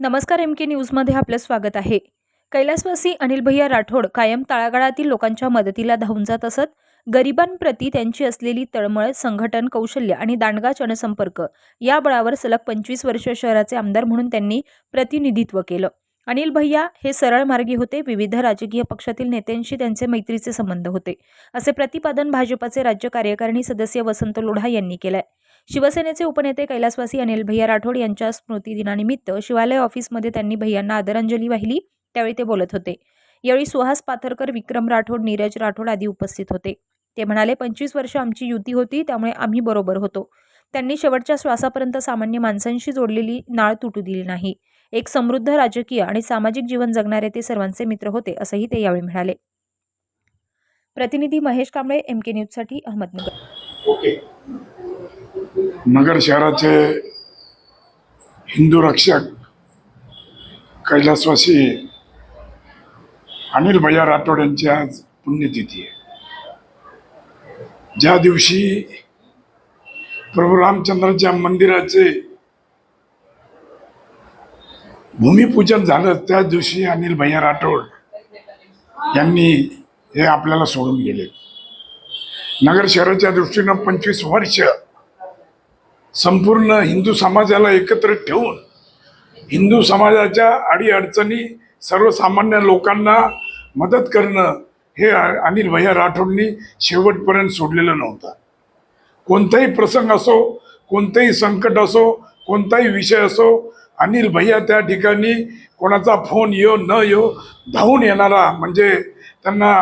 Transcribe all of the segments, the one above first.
नमस्कार एम के न्यूजमध्ये आपलं स्वागत आहे. कैलासवासी अनिल भैया राठोड कायम तळागाळातील लोकांच्या मदतीला धावून जात असत. गरिबांप्रती त्यांची असलेली तळमळ संघटन कौशल्य आणि दांडगा जनसंपर्क या बळावर सलग पंचवीस वर्ष शहराचे आमदार म्हणून त्यांनी प्रतिनिधित्व केलं. अनिल भैया हे सरळ मार्गी होते. विविध राजकीय पक्षातील नेत्यांशी त्यांचे मैत्रीचे संबंध होते. असे प्रतिपादन भाजपाचे राज्य कार्यकारिणी सदस्य वसंत लोढा यांनी केलंय. शिवसेनेचे उपनेते कैलासवासी अनिल भैया राठोड यांच्या स्मृतिदिनानिमित्त शिवालय ऑफिसमध्ये त्यांनी भैयांना आदरांजली वाहिली. त्यावेळी ते बोलत होते. यावेळी सुहास पाथरकर विक्रम राठोड नीरज राठोड आदी उपस्थित होते. ते म्हणाले पंचवीस वर्ष आमची युती होती त्यामुळे आम्ही बरोबर होतो. त्यांनी शेवटच्या श्वासापर्यंत सामान्य माणसांशी जोडलेली नाळ तुटू दिली नाही. एक समृद्ध राजकीय आणि सामाजिक जीवन जगणारे ते सर्वांचे मित्र होते असंही ते यावेळी म्हणाले. प्रतिनिधी महेश कांबळे एम के न्यूजसाठी अहमदनगर. ओके नगर शहराचे हिंदू रक्षक कैलासवासी अनिल भैया राठोड यांची आज पुण्यतिथी आहे. ज्या दिवशी प्रभू रामचंद्राच्या मंदिराचे भूमिपूजन झालं त्या दिवशी अनिल भैया राठोड यांनी हे आपल्याला सोडून गेले. नगर शहराच्या दृष्टीनं पंचवीस वर्ष संपूर्ण हिंदू समाजाला एकत्र ठेवून हिंदू समाजाच्या अडीअडचणी सर्वसामान्य लोकांना मदत करणं हे अनिल भैया राठोडनी शेवटपर्यंत सोडलेलं नव्हतं. कोणताही प्रसंग असो कोणतंही संकट असो कोणताही विषय असो अनिल भैया त्या ठिकाणी कोणाचा फोन येऊ न येऊ धावून येणारा म्हणजे त्यांना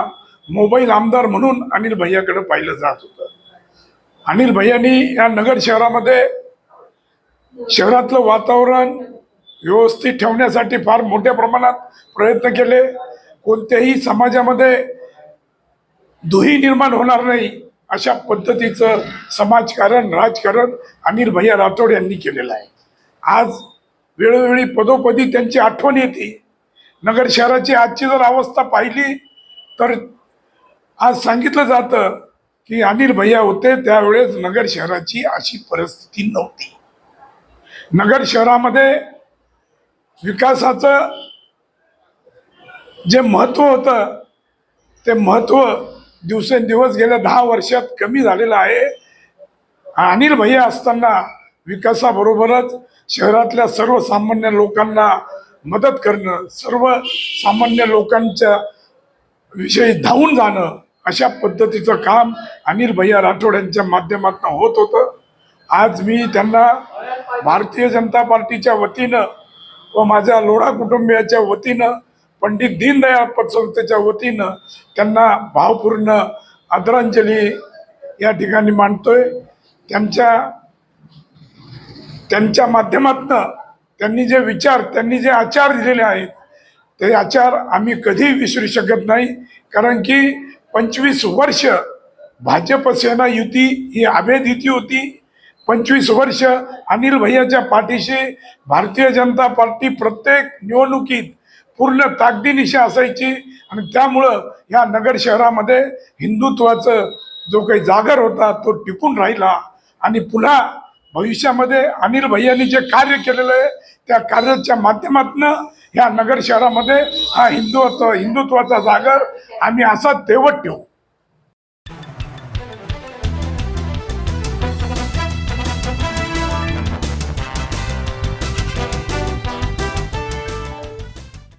मोबाईल आमदार म्हणून अनिल भैयाकडे पाहिलं जात होतं. अनिल भैयांनी या नगर शहरामध्ये शहरातलं वातावरण व्यवस्थित ठेवण्यासाठी फार मोठ्या प्रमाणात प्रयत्न केले. कोणत्याही समाजामध्ये दुही निर्माण होणार नाही अशा पद्धतीचं समाजकारण राजकारण अनिल भैया राठोड यांनी केलेलं आहे. आज वेळोवेळी पदोपदी त्यांची आठवण येते. नगर शहराची आजची जर अवस्था पाहिली तर आज सांगितलं जातं की अनिल भैया होते त्यावेळेस नगर शहराची अशी परिस्थिती नव्हती. नगर शहरामध्ये विकासाचं जे महत्त्व होतं ते महत्त्व दिवसेंदिवस गेल्या दहा वर्षात कमी झालेलं आहे. अनिल भैया असताना विकासाबरोबरच शहरातल्या सर्वसामान्य लोकांना मदत करणं सर्व सामान्य लोकांच्या विषयी धावून जाणं अशा पद्धतीचं काम अनिल भैया राठोड यांच्या माध्यमातून होत होतं. आज मी त्यांना भारतीय जनता पार्टीच्या वतीनं व माझ्या लोढा कुटुंबियाच्या वतीनं पंडित दीनदयाळ पतसंस्थेच्या वतीनं त्यांना भावपूर्ण आदरांजली या ठिकाणी मांडतोय. त्यांच्या त्यांच्या माध्यमातनं त्यांनी जे विचार त्यांनी जे आचार दिलेले आहेत ते आचार आम्ही कधी विसरू शकत नाही. कारण की पंचवीस वर्ष भाजप सेना युती ही अभेद युती होती. पंचवीस वर्ष अनिल भैयाच्या पाठीशी भारतीय जनता पार्टी प्रत्येक निवडणुकीत पूर्ण ताकदीनिशी असायची आणि त्यामुळं या नगर शहरामध्ये हिंदुत्वाचं जो काही जागर होता तो टिकून राहिला. आणि पुन्हा भविष्यामध्ये अनिल भैयांनी जे कार्य केलेलं आहे त्या कार्याच्या माध्यमातून ह्या नगर शहरामध्ये हा हिंदुत्व हिंदुत्वाचा जागर आम्ही असा तेवत ठेवू.